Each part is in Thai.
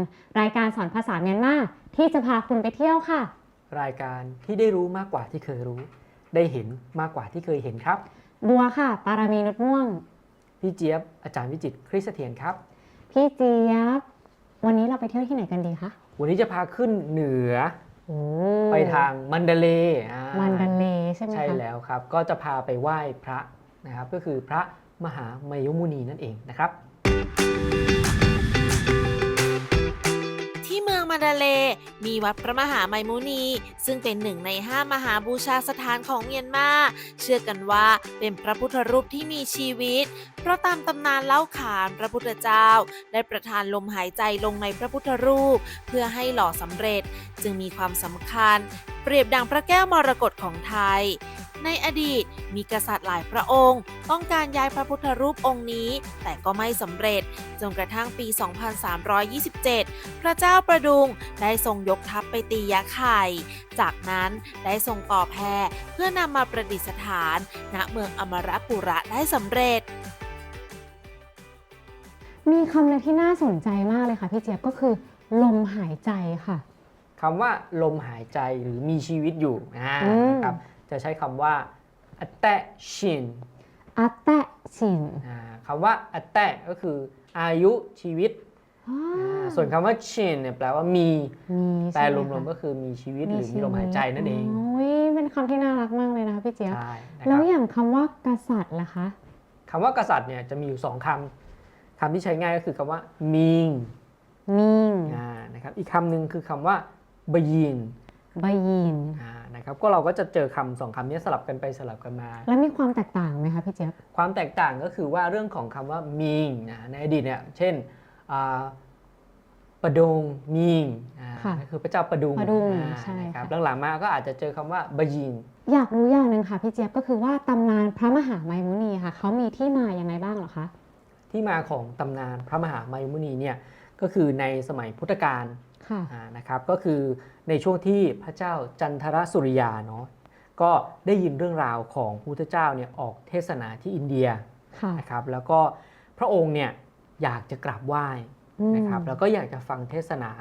รู้จักกันรายการสอนภาษาเมียนมาที่จะพาคุณไปเที่ยวค่ะ รายการที่ได้รู้มากกว่าที่เคยรู้ ได้เห็นมากกว่าที่เคยเห็นครับ บัวค่ะ ปารามีนุชม่วง พี่เจี๊ยบอาจารย์วิจิตรคริสเตียนครับ พี่เจี๊ยบ วันนี้เราไปเที่ยวที่ไหนกันดีคะวันนี้จะพาขึ้นเหนือโอ้ไปทางมันดาเลย์อ่ามันดันเลใช่ไหมคะใช่แล้วครับ ก็จะพาไปไหว้พระนะครับ ก็คือพระมหามยุมุนีนั่นเองนะครับ มาดาเล มีวัดพระมหาไมมุนี ซึ่งเป็นหนึ่งในห้ามหาบูชาสถานของเมียนมา เชื่อกันว่าเป็นพระพุทธรูปที่มีชีวิต เพราะตามตำนานเล่าขานพระพุทธเจ้า ได้ประทานลมหายใจลงในพระพุทธรูป เพื่อให้หล่อสำเร็จ จึงมีความสำคัญ เปรียบดังพระแก้วมรกตของไทย ในอดีตมีกษัตริย์หลายพระองค์ ต้องการย้ายพระพุทธรูปองค์นี้ แต่ก็ไม่สำเร็จ จนกระทั่งปี 2327 พระเจ้าประดุงได้ทรงยกทัพไปตียะไข่ จากนั้นได้ทรงต่อแพเพื่อนำมาประดิษฐาน ณเมืองอมรปุระได้สำเร็จมีคำหนึงที่น่าสนใจมากเลยค่ะพี่เจี๊ยบก็คือ ลมหายใจค่ะคำว่าลมหายใจหรือมีชีวิตอยู่อ่าอืมนะครับ จะใช้คำว่า a t a shin อัตแตะชินอ่าคำว่า a t a ก็คืออายุชีวิตอ่าอ่าส่วนคำว่า shin เนี่ยแปลว่ามี มีแปลใช่ไหรคะวมๆก็คือมีชีวิตหรือมีลมหายใจนั่นเองโอ้ยเป็นคำที่น่ารักมากเลยนะคะพี่เจี๊ยบ ใช่นะคแล้รัวบอย่างคำว่ากษัตริย์ล่ะคะ คำว่ากษัตริย์เนี่ยจะมีอยู่สองคำคำที่ใช้ง่ายก็คือคำว่ามิงมิงอ่านะครับอีกคำหนึ่งคือคำว่าบยินบายิน อ่า นะครับก็เราก็จะเจอคำสองคำนี้สลับกันไปสลับกันมา แล้วมีความแตกต่างไหมคะพี่เจี๊ยบความแตกต่างก็คือว่าเรื่องของคำว่ามิงนะในอดีตเนี่ยเช่นอ่าประดงมิงอ่าค่ะก็คือพระเจ้าประดุงประดุงอ่าใช่นะครับค่ะหลังๆมาก็อาจจะเจอคำว่าบยินอยากรู้อย่างหนึ่งค่ะพี่เจี๊ยบก็คือว่าตำนานพระมหาไมมุนีค่ะเขามีที่มาอย่างไรบ้างเหรอคะที่มาของตำนานพระมหามายุมุนีเนี่ยก็คือในสมัยพุทธกาลค่ะอ่า นะครับก็คือในช่วงที่พระเจ้าจันทรสุริยาเนาะก็ได้ยินเรื่องราวของพระพุทธเจ้าเนี่ยออกเทศนาที่อินเดียค่ะนะครับแล้วก็พระองค์เนี่ยอยากจะกราบไหว้อืมนะครับแล้วก็อยากจะฟังเทศนา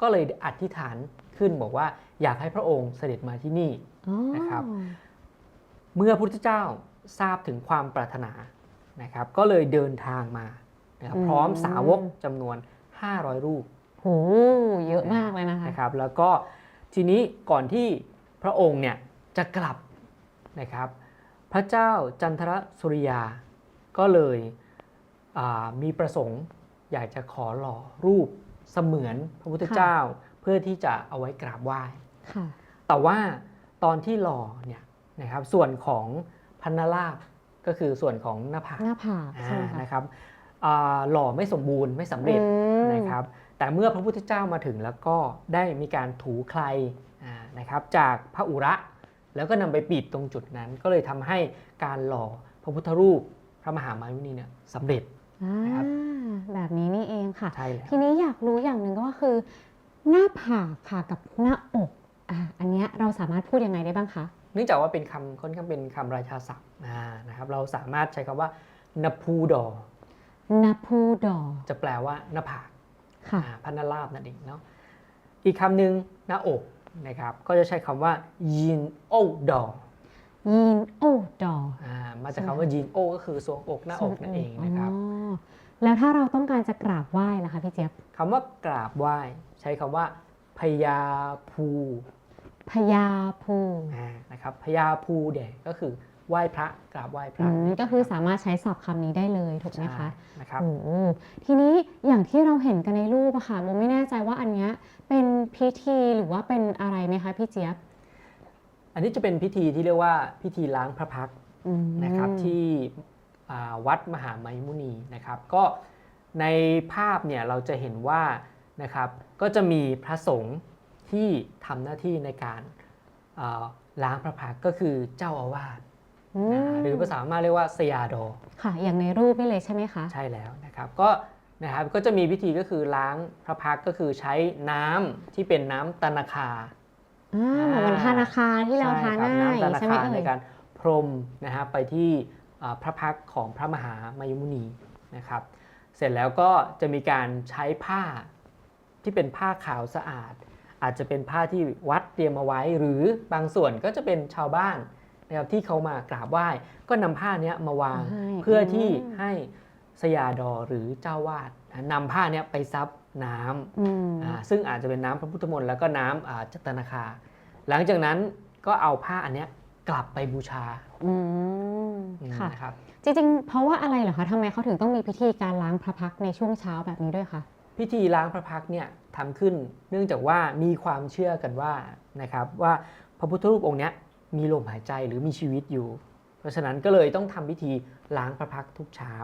ก็เลยอธิษฐานขึ้นบอกว่าอยากให้พระองค์เสด็จมาที่นี่อ๋อนะครับเมื่อพระพุทธเจ้าทราบถึงความปรารถนานะครับก็เลยเดินทางมานะครับพร้อมสาวกจำนวน 500 รูป โหเยอะมากเลยนะคะนะครับ แล้วก็ทีนี้ก่อนที่พระองค์เนี่ยจะกลับนะครับ พระเจ้าจันทรสุริยาก็เลยอ่ามีประสงค์อยากจะขอหล่อรูปเสมือนพระพุทธค่ะเจ้าเพื่อที่จะเอาไว้กราบไหว้ค่ะแต่ว่าตอนที่หล่อเนี่ยนะครับส่วนของพันนราบก็คือส่วนของหน้าผากหน้าผากใช่ไหมอ่าคะนะครับอ่าหล่อไม่สมบูรณ์ไม่สำเร็จอืมนะครับ แต่เมื่อพระพุทธเจ้ามาถึงแล้วก็ได้มีการถูใครอ่านะครับจากพระอุระ แล้วก็นำไปปิดตรงจุดนั้น ก็เลยทำให้การหล่อพระพุทธรูปพระมหามายุนีเนี่ยสำเร็จอ่านะครับแบบนี้นี่เองค่ะใช่แล้วทีนี้อยากรู้อย่างหนึ่งก็คือ หน้าผากค่ะกับหน้าอกอ่าอันเนี้ยเราสามารถพูดยังไงได้บ้างคะเนื่องจากว่าเป็นคำค่อนข้างเป็นคำราชาศัพท์อ่านะครับ เราสามารถใช้คำว่านภูดอนาพูดอ จะแปลว่าหน้าผากค่ะอ่า พันนราบนั่นเองเนาะอีกคำหนึ่งหน้าอกนะครับก็จะใช้คำว่ายินโอดอยีนโอดออ่ามาจากคำว่ายินโอก็คือทรวงอกหน้าอกนั่นเองนะครับอ๋อแล้วถ้าเราต้องการจะกราบไหว้ล่ะคะพี่เจี๊ยบคำว่ากราบไหว้ใช้คำว่าพยาภูพญาภูอ่านะครับพยาภูเดก็คือ ไหว้พระกราบไหว้พอืระมก็คือสามารถใช้ศัพท์คำนี้ได้เลยถูกไหมใช่คะนะครับโอ้โหทีนี้อย่างที่เราเห็นกันในรูปอะค่ะโมไม่แน่ใจว่าอันเนี้ยเป็นพิธีหรือว่าเป็นอะไรไหมคะพี่เจี๊ยบ อันนี้จะเป็นพิธีที่เรียกว่าพิธีล้างพระพักตร์อืมนะครับที่อ่าวัดมหาไมมุนีนะครับ ก็ในภาพเนี่ยเราจะเห็นว่านะครับก็จะมีพระสงฆ์ที่ทำหน้าที่ในการอ่าล้างพระพักตร์ก็คือเจ้าอาวาสอืมนะห รือภาษาพม่าเรียกว่าสยาดอค่ะ อย่างในรูปนี่เลยใช่ไหมคะใช่แล้วนะครับก็นะครับก็จะมีพิธีก็คือล้างพระพักตร์ก็คือใช้น้ำที่เป็นน้ำตะนาคาอ่าเหมือนวันทานาคาที่เราทาหใช่น้าครับน้ำตาลใช่ไหมคาเอ่ในยการพรมนะฮะไปที่อ่าพระพักตร์ของพระมหามายุมุนีนะครับ เสร็จแล้วก็จะมีการใช้ผ้าที่เป็นผ้าขาวสะอาด อาจจะเป็นผ้าที่วัดเตรียมเอาไว้ หรือบางส่วนก็จะเป็นชาวบ้าน นะครับที่เขามากราบไหว้ ก็นำผ้าเนี้ยมาวางให้เพื่อที่อืมให้สยาดอหรือเจ้าวาดนะนำผ้าเนี้ยไปซับน้ำอืมอ่าซึ่งอาจจะเป็นน้ำพระพุทธมนต์แล้วก็น้ำอ่าจัตนาคา หลังจากนั้นก็เอาผ้าอันเนี้ยกลับไปบูชาอืมอืมค่ะนะครับจริงๆ เพราะว่าอะไรเหรอคะทำไมเขาถึงต้องมีพิธีการล้างพระพักตร์ในช่วงเช้าแบบนี้ด้วยคะพิธีล้างพระพักตร์เนี่ยทำขึ้น เนื่องจากว่ามีความเชื่อกันว่านะครับว่าพระพุทธรูปองค์เนี้ย มีลมหายใจหรือมีชีวิตอยู่ เพราะฉะนั้นก็เลยต้องทำพิธีล้างพระพักตร์ทุกเช้า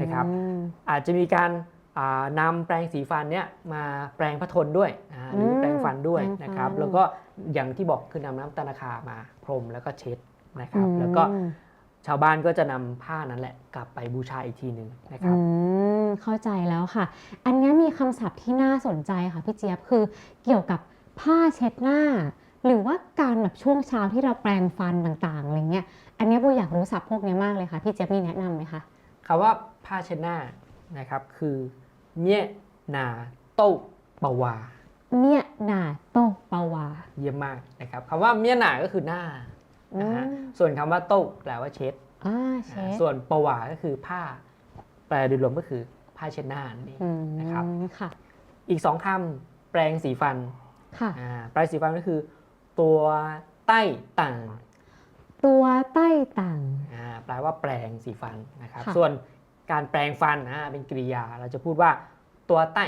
นะครับอืมอาจจะมีการอ่านำแปรงสีฟันเนี่ยมาแปรงพระทนด้วยอ่าหรืออมแปรงฟันด้วยแปรงฟันนะครับ แล้วก็อย่างที่บอกคือนำน้ำตานาคามาพรมแล้วก็เช็ดนะครับ แล้วก็อืมชาวบ้านก็จะนำผ้านั้นแหละกลับไปบูชาอีกทีหนึ่งนะครับอืมเข้าใจแล้วค่ะ อันนี้มีคำศัพท์ที่น่าสนใจค่ะพี่เจี๊ยบคือเกี่ยวกับผ้าเช็ดหน้า หรือว่าการแบบช่วงเช้าที่เราแปรงฟันต่างๆอะไรเงี้ย อันนี้โบอยากรู้ศัพท์พวกนี้มากเลยค่ะ พี่เจี๊ยบมีแนะนำไหมคะคำว่าผ้าเช็ดหน้านะครับคือเนียนาโต้ปาวาเมียหนาโตปาวา เยี่ยมมากนะครับคำว่าเมียหนาก็คือหน้านะฮะอืมส่วนคำว่าโต้แปลว่าเช็ดอ่าเช็ดส่วนปาวาก็คือผ้า แปลโดยรวมก็คือผ้าเช็ดหน้านั่นเองอืมนะครับค่ะอีกสองคำแปรงสีฟันค่ะอ่าแปรงสีฟันก็คือ ตัวใต้ต่างตัวใต้ต่างอ่าแปลว่าแปรงสีฟันนะครับค่ะส่วนการแปรงฟันอ่าเป็นกริยา เราจะพูดว่าตัวใต้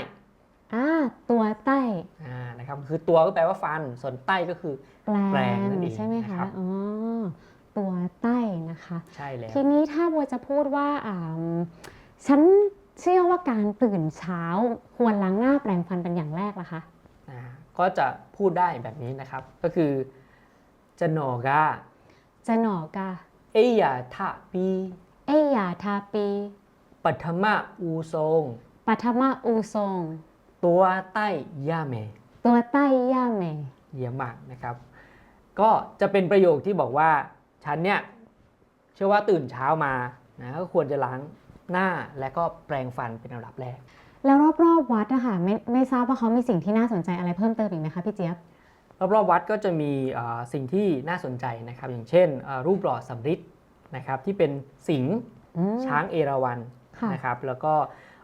อ่าตัวใต้อ่านะครับคือตัวก็แปลว่าฟัน ส่วนใต้ก็คือแปลแปลงงนั่นเองใช่ไหมนะครัคะบอ๋อตัวใต้นะคะ ใช่แล้วทีนี้ถ้าบัวจะพูดว่าอ่าฉันเชื่อว่าการตื่นเช้าควรล้างหน้าแปรงฟันเป็นอย่างแรกล่ะคะอ่า ก็จะพูดได้แบบนี้นะครับ ก็คือจะหนอกาจะหนอกาเอยาทะปีเอยาทาปีปัทมะอูทรงปัทมาอูทรงตัวใต้ย่าเมตัวใต้ย่าเมเยี่ยมมากนะครับ ก็จะเป็นประโยคที่บอกว่าฉันเนี่ยเชื่อว่าตื่นเช้ามานะก็ควรจะล้างหน้าและก็แปรงฟันเป็นอันดับแรก แล้วรอบๆวัดอะค่ะไม่ไม่ทราบว่าเขามีสิ่งที่น่าสนใจอะไรเพิ่มเติมอีกไหมคะพี่เจี๊ยบรอบๆวัดก็จะมีเอ่อสิ่งที่น่าสนใจนะครับ อย่างเช่นเอ่อรูปหล่อสำริดนะครับที่เป็นสิงห์อืมช้างเอราวัณค่ะนะครับแล้วก็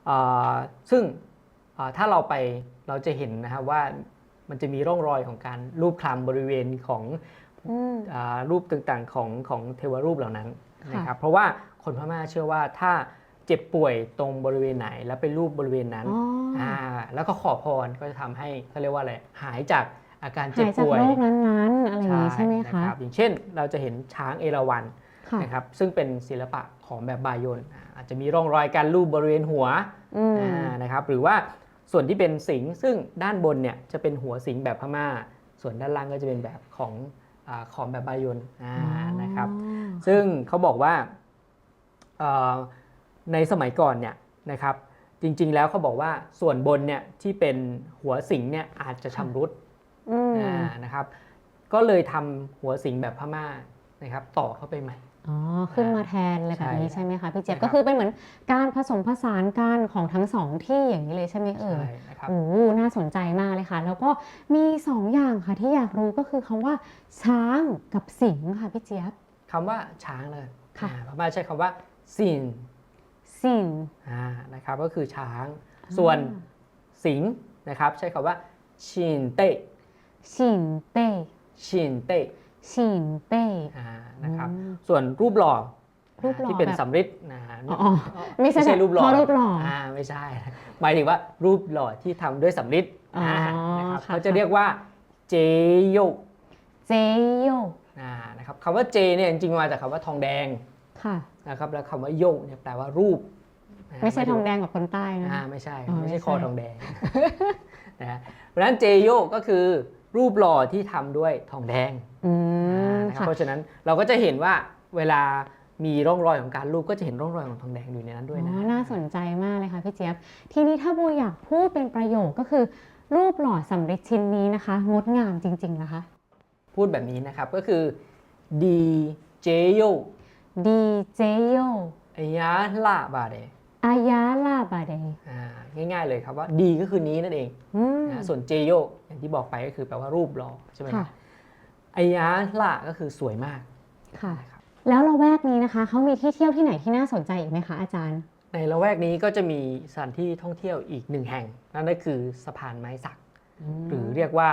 เอ่อซึ่งเอ่อถ้าเราไปเราจะเห็นนะครับว่ามันจะมีร่องรอยของการรูปคลำบริเวณของอืมอ่ารูปต่างๆของของเทวรูปเหล่านั้นค่ะนะครับเพราะว่าคนพม่าเชื่อว่าถ้าเจ็บป่วยตรงบริเวณไหนแล้วเป็นรูปบริเวณนั้นอ๋ออาแล้วก็ขอพรก็จะทำให้เขาเรียกว่าอะไรหายจากอาการเจ็บหายจากป่วยโรคนั้นๆอะไรอย่างนี้ใช่ไหมนคะรับอย่างเช่น เราจะเห็นช้างเอราวัณค่ะนะครับซึ่งเป็นศิลปะของแบบบายนอ่าอาจจะมีร่องรอยการรูปบริเวณหัวอืมอ่านะครับหรือว่าส่วนที่เป็นสิงห์ซึ่งด้านบนเนี่ยจะเป็นหัวสิงห์แบบพม่า ส่วนด้านล่างก็จะเป็นแบบของอาของแบบบายนอ่านะครับอ๋อซึ่งเขาบอกว่าเอ่อ ในสมัยก่อนเนี่ยนะครับจริงๆแล้วเขาบอกว่าส่วนบนเนี่ยที่เป็นหัวสิงห์เนี่ยอาจจะชำรุดอืมอ่านะครับ ก็เลยทำหัวสิงห์แบบพม่านะครับต่อเข้าไปใหม่อ๋อขึ้นมาแทนอะไรแบบนี้ใช่ใช่ไหมคะพี่เจี๊ยบนะครับก็คือเป็นเหมือนการผสมผสานกันของทั้งสองที่อย่างนี้เลยใช่ไหมเอ่ยใช่นะครับโอ้โหน่าสนใจมากเลยค่ะ แล้วก็มีสองอย่างค่ะที่อยากรู้ก็คือคำว่า ช้างกับสิงห์ค่ะพี่เจี๊ยบคำว่าช้างเลยค่ะอ่าพม่าใช้คำว่าสิน สิงห์อ่านะครับก็คือช้าง ส่วนสิงห์นะครับใช้คำว่าชินเตะชินเต้ชินเตะฉีนเป้อ่านะครับอืมส่วนรูปหล่อรูปหล่อที่เป็นแบบสำริดนะฮะอ๋ออ๋อไม่ใช่รูปหล่อเพราะรูปหล่ออ่าไม่ใช่ หมายถึงว่ารูปหล่อที่ทำด้วยสำริดอ๋ออ่านะครับค่ะเขาจะเรียกว่าเจโยเจโยอ่านะครับคำว่าเจเนี่ยจริงๆมาจากคำว่าทองแดง ค่ะนะครับแล้วคำว่าโยเนี่ยแปลว่ารูปนะไม่ใช่หายถึทองแดงกับคนใต้นะอ่าไม่ใช่อ๋อไม่ใช่ไม่คอใช่ทองแดงนะฮะเพราะฉะนั้นเจโยก็คือรูปหล่อที่ทำด้วยทองแดงอืมนะครับค่ะเพราะฉะนั้นเราก็จะเห็นว่าเวลามีร่องรอยของการรูปก็จะเห็นร่องรอยของทองแดงอยู่ในนั้นด้วยนะอ๋อน่าสนใจมากเลยค่ะพี่เจี๊ยบ ทีนี้ถ้าโบอยากพูดเป็นประโยคก็คือ รูปหล่อสำริดชิ้นนี้นะคะ งดงามจริงๆนะคะ พูดแบบนี้นะครับก็คือดีเจโย ดีเจโยอายาลาบาเดอายาลาบาเดอ่าง่ายๆเลยครับว่าดีก็คือนี้นั่นเองอืมนะส่วนเจโยอย่างที่บอกไปก็คือแปลว่ารูปหล่อใช่ไหมค่ะ อายาลาก็คือสวยมาก ค่ะนะครับแล้วเราแวกนี้นะคะ เขามีที่เที่ยวที่ไหนที่น่าสนใจอีกไหมคะอาจารย์ ในละแวกนี้ก็จะมีสถานที่ท่องเที่ยวอีกหนึ่งแห่ง นั่นก็คือสะพานไม้สัก หรือเรียกว่า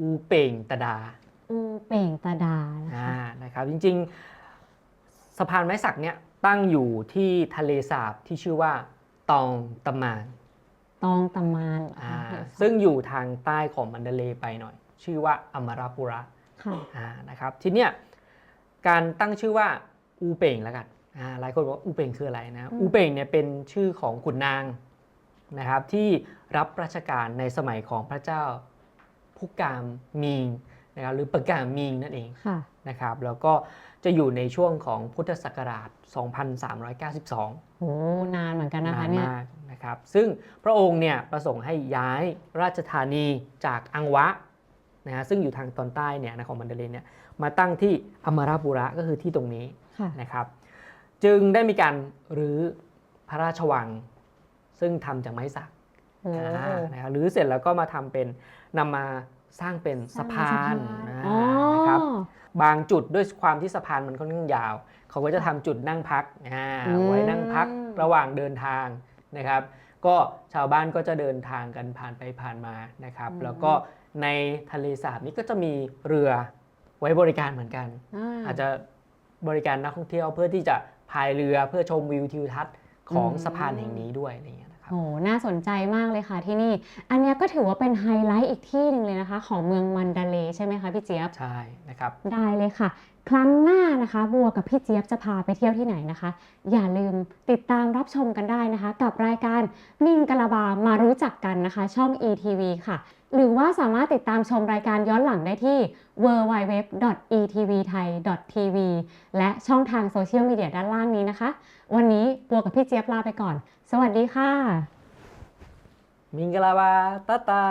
อูเป่งตะดาอูเป่งตาดานะคะอ่านะครับจริงๆ สะพานไม้สักเนี่ยตั้งอยู่ที่ทะเลสาบที่ชื่อว่าตองตะมานตองตำมานอ่าค่ะซึ่งอยู่ทางใต้ของมันเดเลย์ไปหน่อย ชื่อว่าอมราปุระค่ะอ่านะครับทีเนี้ยการตั้งชื่อว่าอูเป่งแล้วกันอ่าหลายคนบอกว่าอูเป่งคืออะไรนะอืมอูเป่งเนี่ยเป็นชื่อของขุนนางนะครับที่รับราชการในสมัยของพระเจ้าพุกามมิงนะครับหรือปะกามมิงนั่นเองค่ะนะครับแล้วก็ จะอยู่ในช่วงของพุทธศักราช 2392โอ้นานเหมือนกันนะคะนานเนี่ยมากนะครับ ซึ่งพระองค์เนี่ยประสงค์ให้ย้ายราชธานีจากอังวะนะฮะซึ่งอยู่ทางตอนใต้เนี่ยนะของมันเดเลย์เนี่ยมาตั้งที่อมราปุระก็คือที่ตรงนี้ค่ะ นะครับ จึงได้มีการรื้อพระราชวัง ซึ่งทำจากไม้สักโอ้อ่านะครับรื้อเสร็จแล้วก็มาทำเป็นนำมาสร้างเป็นสะพานอ่าอ๋อนะครับ บางจุดด้วยความที่สะพานมันค่อนข้างยาว เขาก็จะทำจุดนั่งพักอ่าอืมไว้นั่งพักระหว่างเดินทางนะครับ ก็ชาวบ้านก็จะเดินทางกันผ่านไปผ่านมานะครับ แล้วก็ในทะเลสาบนี้ก็จะมีเรือไว้บริการเหมือนกัน อาจจะบริการนักท่องเที่ยวเพื่อที่จะพายเรือเพื่อชมวิวทิวทัศน์ของสะพานแห่งนี้ด้วยอะไรอย่างเงี้ยนะครับ โอ้น่าสนใจมากเลยค่ะที่นี่ อันเนี้ยก็ถือว่าเป็นไฮไลท์อีกที่หนึ่งเลยนะคะ ของเมืองมันดาเลย์ใช่ไหมคะพี่เจี๊ยบ ใช่นะครับ ได้เลยค่ะ ครั้งหน้านะคะบัวกับพี่เจี๊ยบจะพาไปเที่ยวที่ไหนนะคะ อย่าลืมติดตามรับชมกันได้นะคะ กับรายการมิงกะลาบามารู้จักกันนะคะ ช่อง ETV ค่ะ หรือว่าสามารถติดตามชมรายการย้อนหลังได้ที่ www.etvthai.tv และช่องทางโซเชียลมีเดียด้านล่างนี้นะคะ วันนี้บัวกับพี่เจี๊ยบลาไปก่อน สวัสดีค่ะ มิงกลาวาตาตา